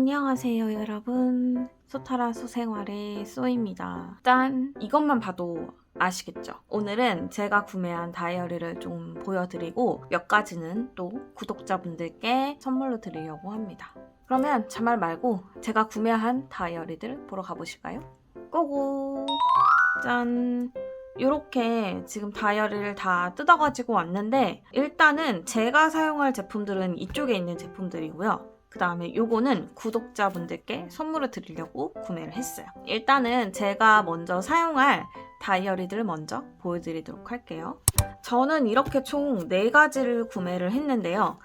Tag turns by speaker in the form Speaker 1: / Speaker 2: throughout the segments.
Speaker 1: 안녕하세요 여러분 소타라 소생활의 쏘입니다 짠 이것만 봐도 아시겠죠? 오늘은 제가 구매한 다이어리를 좀 보여드리고 몇 가지는 또 구독자분들께 선물로 드리려고 합니다 그러면 잔말 말고 제가 구매한 다이어리들 보러 가보실까요? 고고 짠 이렇게 지금 다이어리를 다 뜯어가지고 왔는데 일단은 제가 사용할 제품들은 이쪽에 있는 제품들이고요. 그 다음에 요거는 구독자분들께 선물을 드리려고 구매를 했어요. 일단은 제가 먼저 사용할 다이어리들을 먼저 보여드리도록 할게요. 저는 이렇게 총 4가지를 구매를 했는데요.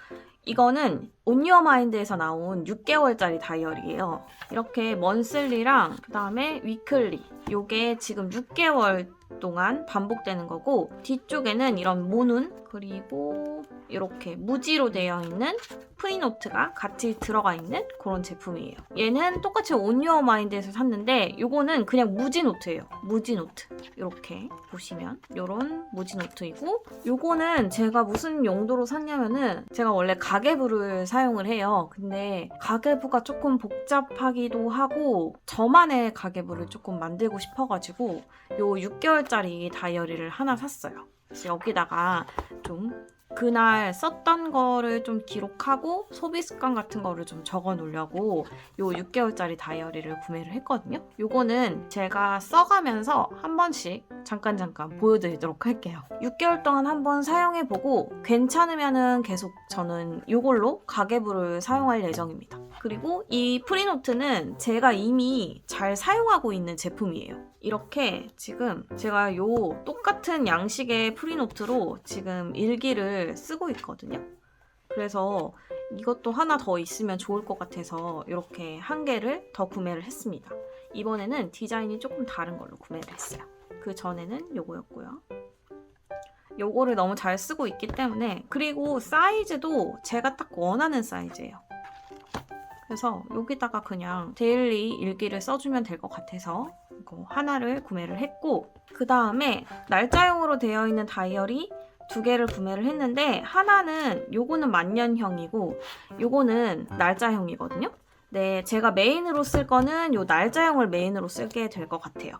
Speaker 1: 이거는 온유어마인드에서 나온 6개월짜리 다이어리예요. 이렇게 먼슬리랑 그 다음에 위클리 요게 지금 6개월 동안 반복되는 거고 뒤쪽에는 이런 모눈 그리고 이렇게 무지로 되어 있는 프리노트가 같이 들어가 있는 그런 제품이에요. 얘는 똑같이 온유어 마인드에서 샀는데 요거는 그냥 무지 노트예요. 무지 노트. 이렇게 보시면 요런 무지 노트이고 요거는 제가 무슨 용도로 샀냐면은 제가 원래 가계부를 사용을 해요. 근데 가계부가 조금 복잡하기도 하고 저만의 가계부를 조금 만들고 싶어가지고 요 6개월짜리 다이어리를 하나 샀어요. 여기다가 좀 그날 썼던 거를 좀 기록하고 소비 습관 같은 거를 좀 적어 놓으려고 요 6개월짜리 다이어리를 구매를 했거든요. 요거는 제가 써가면서 한 번씩 잠깐 잠깐 보여드리도록 할게요. 6개월 동안 한번 사용해 보고 괜찮으면은 계속 저는 요걸로 가계부를 사용할 예정입니다. 그리고 이 프리노트는 제가 이미 잘 사용하고 있는 제품이에요. 이렇게 지금 제가 요 똑같은 양식의 프리노트로 지금 일기를 쓰고 있거든요. 그래서 이것도 하나 더 있으면 좋을 것 같아서 이렇게 한 개를 더 구매를 했습니다. 이번에는 디자인이 조금 다른 걸로 구매를 했어요. 그 전에는 요거였고요. 요거를 너무 잘 쓰고 있기 때문에 그리고 사이즈도 제가 딱 원하는 사이즈예요. 그래서 여기다가 그냥 데일리 일기를 써주면 될 것 같아서 이거 하나를 구매를 했고 그 다음에 날짜용으로 되어 있는 다이어리 두 개를 구매를 했는데 하나는 요거는 만년형이고 요거는 날짜형이거든요. 네, 제가 메인으로 쓸 거는 요 날짜형을 메인으로 쓰게 될 것 같아요.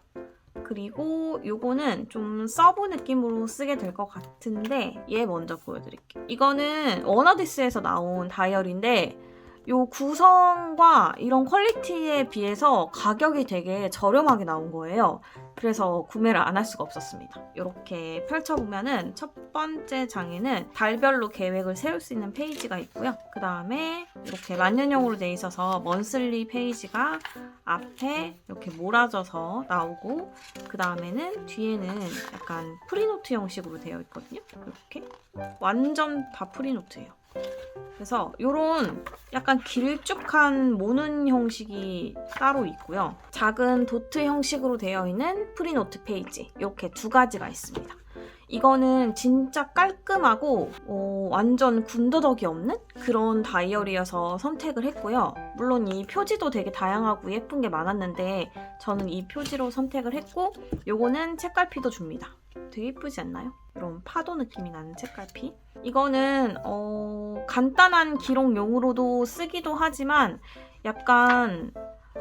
Speaker 1: 그리고 요거는 좀 서브 느낌으로 쓰게 될 것 같은데 얘 먼저 보여드릴게요. 이거는 워너디스에서 나온 다이어리인데 요 구성과 이런 퀄리티에 비해서 가격이 되게 저렴하게 나온 거예요. 그래서 구매를 안 할 수가 없었습니다. 이렇게 펼쳐보면은 첫 번째 장에는 달별로 계획을 세울 수 있는 페이지가 있고요. 그 다음에 이렇게 만년형으로 돼 있어서 먼슬리 페이지가 앞에 이렇게 몰아져서 나오고 그 다음에는 뒤에는 약간 프리노트 형식으로 되어 있거든요. 이렇게 완전 다 프리노트예요. 그래서 이런 약간 길쭉한 모눈 형식이 따로 있고요. 작은 도트 형식으로 되어 있는 프리노트 페이지 이렇게 두 가지가 있습니다. 이거는 진짜 깔끔하고 어, 완전 군더더기 없는 그런 다이어리여서 선택을 했고요. 물론 이 표지도 되게 다양하고 예쁜 게 많았는데 저는 이 표지로 선택을 했고 요거는 책갈피도 줍니다. 되게 예쁘지 않나요? 이런 파도 느낌이 나는 책갈피. 이거는 어, 간단한 기록용으로도 쓰기도 하지만 약간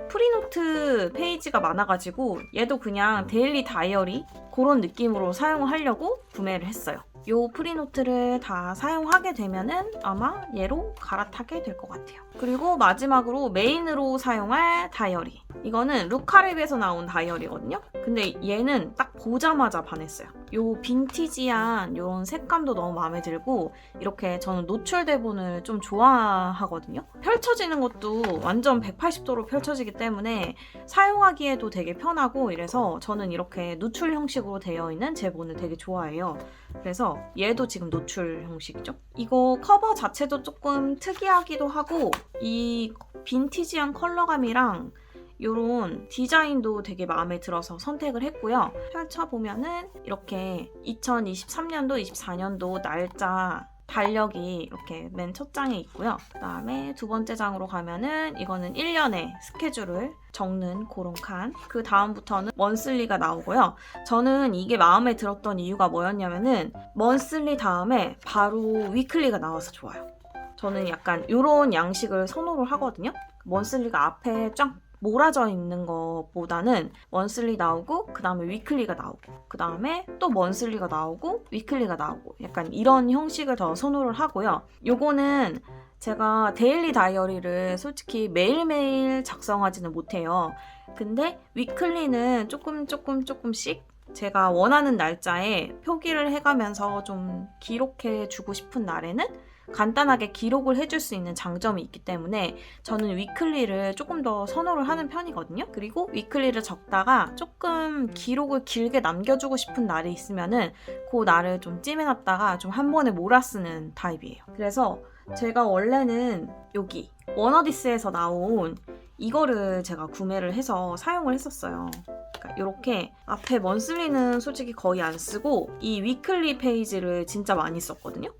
Speaker 1: 프리노트 페이지가 많아가지고 얘도 그냥 데일리 다이어리 그런 느낌으로 사용하려고 구매를 했어요. 요 프리노트를 다 사용하게 되면은 아마 얘로 갈아타게 될 것 같아요. 그리고 마지막으로 메인으로 사용할 다이어리. 이거는 루카랩에서 나온 다이어리거든요. 근데 얘는 딱 보자마자 반했어요. 요 빈티지한 요런 색감도 너무 마음에 들고 이렇게 저는 노출 대본을 좀 좋아하거든요. 펼쳐지는 것도 완전 180도로 펼쳐지기 때문에 사용하기에도 되게 편하고 이래서 저는 이렇게 노출 형식으로 되어 있는 제본을 되게 좋아해요. 그래서 얘도 지금 노출 형식이죠. 이거 커버 자체도 조금 특이하기도 하고 이 빈티지한 컬러감이랑 이런 디자인도 되게 마음에 들어서 선택을 했고요. 펼쳐보면은 이렇게 2023년도, 24년도 날짜 달력이 이렇게 맨 첫 장에 있고요. 그 다음에 두 번째 장으로 가면은 이거는 1년의 스케줄을 적는 그런 칸. 그 다음부터는 먼슬리가 나오고요. 저는 이게 마음에 들었던 이유가 뭐였냐면은 먼슬리 다음에 바로 위클리가 나와서 좋아요. 저는 약간 이런 양식을 선호를 하거든요. 먼슬리가 앞에 쫙 몰아져 있는 것보다는 먼슬리 나오고 그 다음에 위클리가 나오고 그 다음에 또 먼슬리가 나오고 위클리가 나오고 약간 이런 형식을 더 선호를 하고요. 요거는 제가 데일리 다이어리를 솔직히 매일매일 작성하지는 못해요. 근데 위클리는 조금 조금 조금씩 제가 원하는 날짜에 표기를 해가면서 좀 기록해 주고 싶은 날에는 간단하게 기록을 해줄 수 있는 장점이 있기 때문에 저는 위클리를 조금 더 선호를 하는 편이거든요. 그리고 위클리를 적다가 조금 기록을 길게 남겨주고 싶은 날이 있으면은 그 날을 좀 찜해놨다가 좀 한 번에 몰아쓰는 타입이에요. 그래서 제가 원래는 여기 워너디스에서 나온 이거를 제가 구매를 해서 사용을 했었어요. 그러니까 이렇게 앞에 먼슬리는 솔직히 거의 안 쓰고 이 위클리 페이지를 진짜 많이 썼거든요.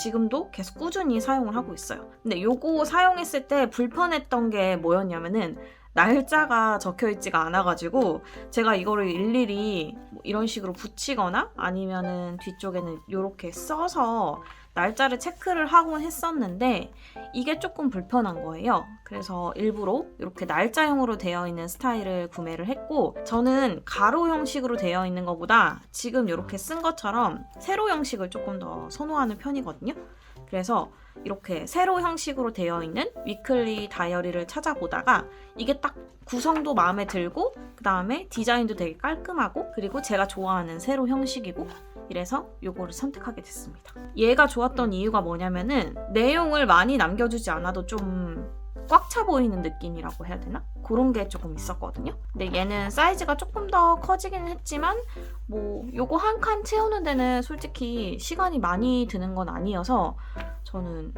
Speaker 1: 지금도 계속 꾸준히 사용을 하고 있어요. 근데 요거 사용했을 때 불편했던 게 뭐였냐면은 날짜가 적혀 있지가 않아가지고 제가 이거를 일일이 뭐 이런 식으로 붙이거나 아니면은 뒤쪽에는 이렇게 써서 날짜를 체크를 하곤 했었는데 이게 조금 불편한 거예요. 그래서 일부러 이렇게 날짜형으로 되어 있는 스타일을 구매를 했고 저는 가로 형식으로 되어 있는 것보다 지금 이렇게 쓴 것처럼 세로 형식을 조금 더 선호하는 편이거든요. 그래서 이렇게 세로 형식으로 되어 있는 위클리 다이어리를 찾아보다가 이게 딱 구성도 마음에 들고 그 다음에 디자인도 되게 깔끔하고 그리고 제가 좋아하는 세로 형식이고 이래서 요거를 선택하게 됐습니다. 얘가 좋았던 이유가 뭐냐면은 내용을 많이 남겨주지 않아도 좀 꽉차 보이는 느낌이라고 해야 되나? 그런 게 조금 있었거든요. 근데 얘는 사이즈가 조금 더 커지긴 했지만 뭐 요거 한 칸 채우는 데는 솔직히 시간이 많이 드는 건 아니어서 저는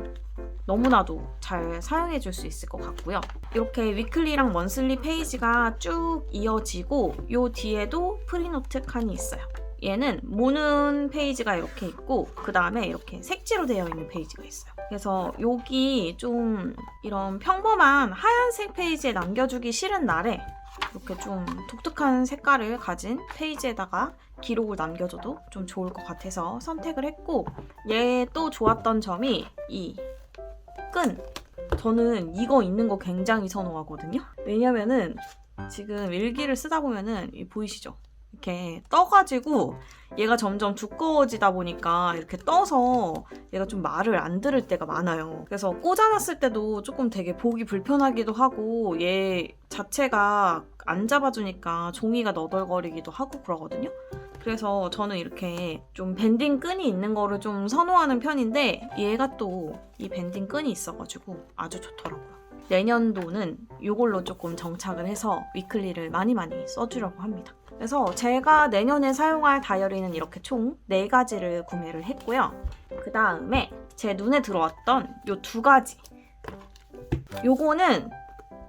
Speaker 1: 너무나도 잘 사용해 줄 수 있을 것 같고요. 이렇게 위클리랑 먼슬리 페이지가 쭉 이어지고 요 뒤에도 프리노트 칸이 있어요. 얘는 모는 페이지가 이렇게 있고 그 다음에 이렇게 색지로 되어 있는 페이지가 있어요. 그래서 여기 좀 이런 평범한 하얀색 페이지에 남겨주기 싫은 날에 이렇게 좀 독특한 색깔을 가진 페이지에다가 기록을 남겨줘도 좀 좋을 것 같아서 선택을 했고 얘 또 좋았던 점이 이 끈. 저는 이거 있는 거 굉장히 선호하거든요. 왜냐면은 지금 일기를 쓰다 보면은 이 보이시죠? 이렇게 떠가지고 얘가 점점 두꺼워지다 보니까 이렇게 떠서 얘가 좀 말을 안 들을 때가 많아요. 그래서 꽂아놨을 때도 조금 되게 보기 불편하기도 하고 얘 자체가 안 잡아주니까 종이가 너덜거리기도 하고 그러거든요. 그래서 저는 이렇게 좀 밴딩 끈이 있는 거를 좀 선호하는 편인데 얘가 또 이 밴딩 끈이 있어가지고 아주 좋더라고요. 내년도는 이걸로 조금 정착을 해서 위클리를 많이 많이 써주려고 합니다. 그래서 제가 내년에 사용할 다이어리는 이렇게 총 4가지를 구매를 했고요. 그 다음에 제 눈에 들어왔던 요두 가지. 요거는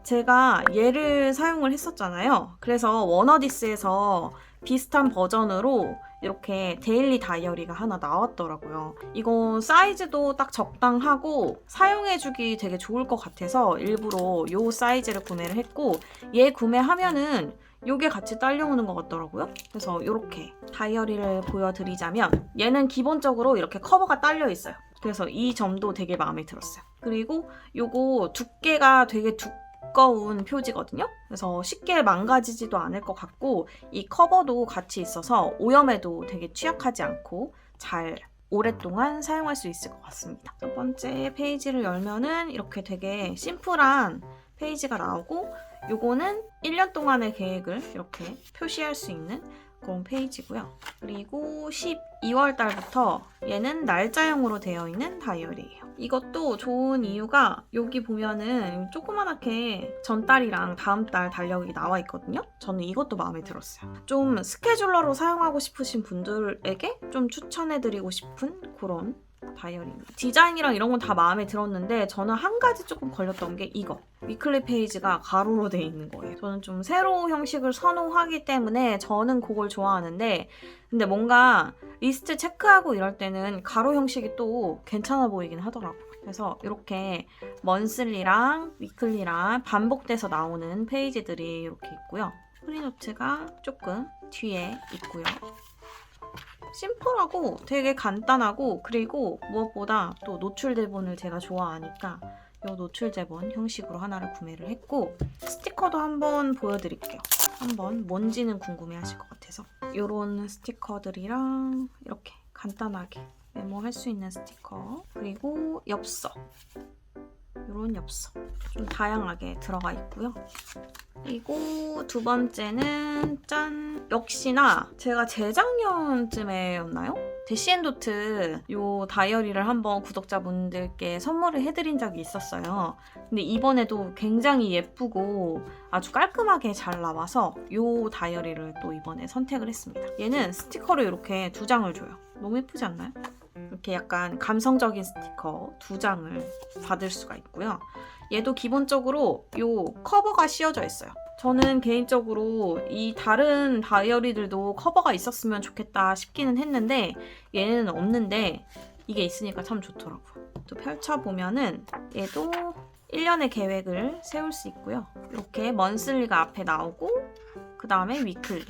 Speaker 1: 제가 얘를 사용을 했었잖아요. 그래서 워너디스에서 비슷한 버전으로 이렇게 데일리 다이어리가 하나 나왔더라고요. 이거 사이즈도 딱 적당하고 사용해주기 되게 좋을 것 같아서 일부러 요 사이즈를 구매를 했고 얘 구매하면은 요게 같이 딸려오는 것 같더라고요. 그래서 이렇게 다이어리를 보여드리자면 얘는 기본적으로 이렇게 커버가 딸려 있어요. 그래서 이 점도 되게 마음에 들었어요. 그리고 요거 두께가 되게 두꺼운 표지거든요. 그래서 쉽게 망가지지도 않을 것 같고 이 커버도 같이 있어서 오염에도 되게 취약하지 않고 잘 오랫동안 사용할 수 있을 것 같습니다. 첫 번째 페이지를 열면은 이렇게 되게 심플한 페이지가 나오고 요거는 1년 동안의 계획을 이렇게 표시할 수 있는 그런 페이지고요. 그리고 12월 달부터 얘는 날짜형으로 되어 있는 다이어리예요. 이것도 좋은 이유가 여기 보면은 조그만하게 전달이랑 다음 달 달력이 나와 있거든요. 저는 이것도 마음에 들었어요. 좀 스케줄러로 사용하고 싶으신 분들에게 좀 추천해드리고 싶은 그런 다이어리입니다. 디자인이랑 이런 건 다 마음에 들었는데 저는 한 가지 조금 걸렸던 게 이거. 위클리 페이지가 가로로 되어 있는 거예요. 저는 좀 세로 형식을 선호하기 때문에 저는 그걸 좋아하는데 근데 뭔가 리스트 체크하고 이럴 때는 가로 형식이 또 괜찮아 보이긴 하더라고요. 그래서 이렇게 먼슬리랑 위클리랑 반복돼서 나오는 페이지들이 이렇게 있고요. 프리노트가 조금 뒤에 있고요. 심플하고 되게 간단하고 그리고 무엇보다 또 노출 대본을 제가 좋아하니까 요 노출 제본 형식으로 하나를 구매를 했고 스티커도 한번 보여드릴게요. 한번 뭔지는 궁금해하실 것 같아서 요런 스티커들이랑 이렇게 간단하게 메모할 수 있는 스티커 그리고 엽서 요런 엽서 좀 다양하게 들어가 있고요. 그리고 두 번째는 짠 역시나 제가 재작년쯤에였나요? 대시앤도트 요 다이어리를 한번 구독자분들께 선물을 해드린 적이 있었어요. 근데 이번에도 굉장히 예쁘고 아주 깔끔하게 잘 나와서 요 다이어리를 또 이번에 선택을 했습니다. 얘는 스티커를 이렇게 두 장을 줘요. 너무 예쁘지 않나요? 이렇게 약간 감성적인 스티커 두 장을 받을 수가 있고요. 얘도 기본적으로 요 커버가 씌워져 있어요. 저는 개인적으로 이 다른 다이어리들도 커버가 있었으면 좋겠다 싶기는 했는데 얘는 없는데 이게 있으니까 참 좋더라고요. 또 펼쳐보면은 얘도 1년의 계획을 세울 수 있고요. 이렇게 먼슬리가 앞에 나오고 그 다음에 위클리.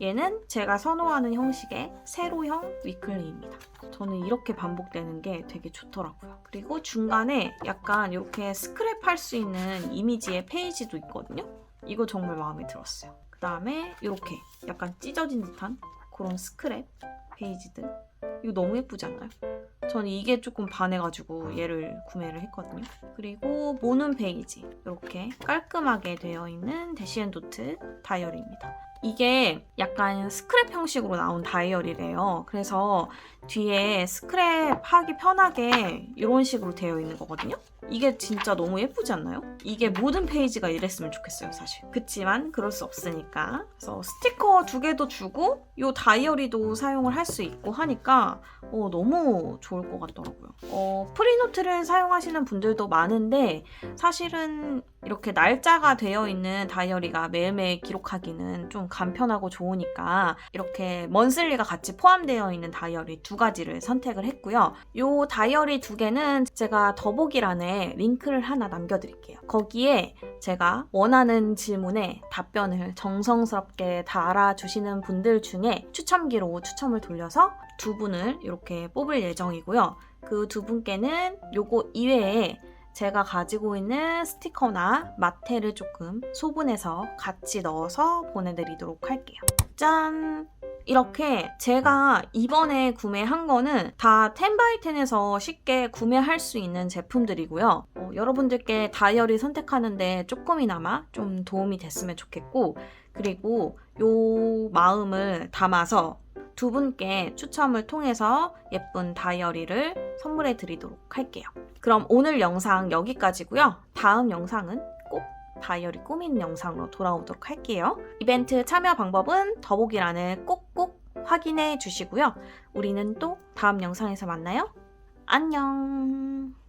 Speaker 1: 얘는 제가 선호하는 형식의 세로형 위클리입니다. 저는 이렇게 반복되는 게 되게 좋더라고요. 그리고 중간에 약간 이렇게 스크랩 할 수 있는 이미지의 페이지도 있거든요. 이거 정말 마음에 들었어요. 그 다음에 이렇게 약간 찢어진 듯한 그런 스크랩 페이지들. 이거 너무 예쁘지 않나요? 저는 이게 조금 반해가지고 얘를 구매를 했거든요. 그리고 모눈 페이지. 이렇게 깔끔하게 되어 있는 대시앤도트 다이어리입니다. 이게 약간 스크랩 형식으로 나온 다이어리래요. 그래서 뒤에 스크랩 하기 편하게 이런 식으로 되어 있는 거거든요. 이게 진짜 너무 예쁘지 않나요? 이게 모든 페이지가 이랬으면 좋겠어요, 사실. 그치만 그럴 수 없으니까. 그래서 스티커 두 개도 주고 이 다이어리도 사용을 할 수 있고 하니까 어, 너무 좋을 것 같더라고요. 어, 프리노트를 사용하시는 분들도 많은데 사실은 이렇게 날짜가 되어 있는 다이어리가 매일매일 기록하기는 좀 간편하고 좋으니까 이렇게 먼슬리가 같이 포함되어 있는 다이어리 두 가지를 선택을 했고요. 이 다이어리 두 개는 제가 더보기란에 링크를 하나 남겨드릴게요. 거기에 제가 원하는 질문에 답변을 정성스럽게 달아주시는 분들 중에 추첨기로 추첨을 돌려서 두 분을 이렇게 뽑을 예정이고요. 그 두 분께는 요거 이외에 제가 가지고 있는 스티커나 마테를 조금 소분해서 같이 넣어서 보내드리도록 할게요. 짠! 이렇게 제가 이번에 구매한 거는 다 10x10에서 쉽게 구매할 수 있는 제품들이고요. 어, 여러분들께 다이어리 선택하는데 조금이나마 좀 도움이 됐으면 좋겠고, 그리고 요 마음을 담아서 두 분께 추첨을 통해서 예쁜 다이어리를 선물해 드리도록 할게요. 그럼 오늘 영상 여기까지고요. 다음 영상은 꼭 다이어리 꾸미는 영상으로 돌아오도록 할게요. 이벤트 참여 방법은 더보기란을 꼭꼭 확인해 주시고요. 우리는 또 다음 영상에서 만나요. 안녕.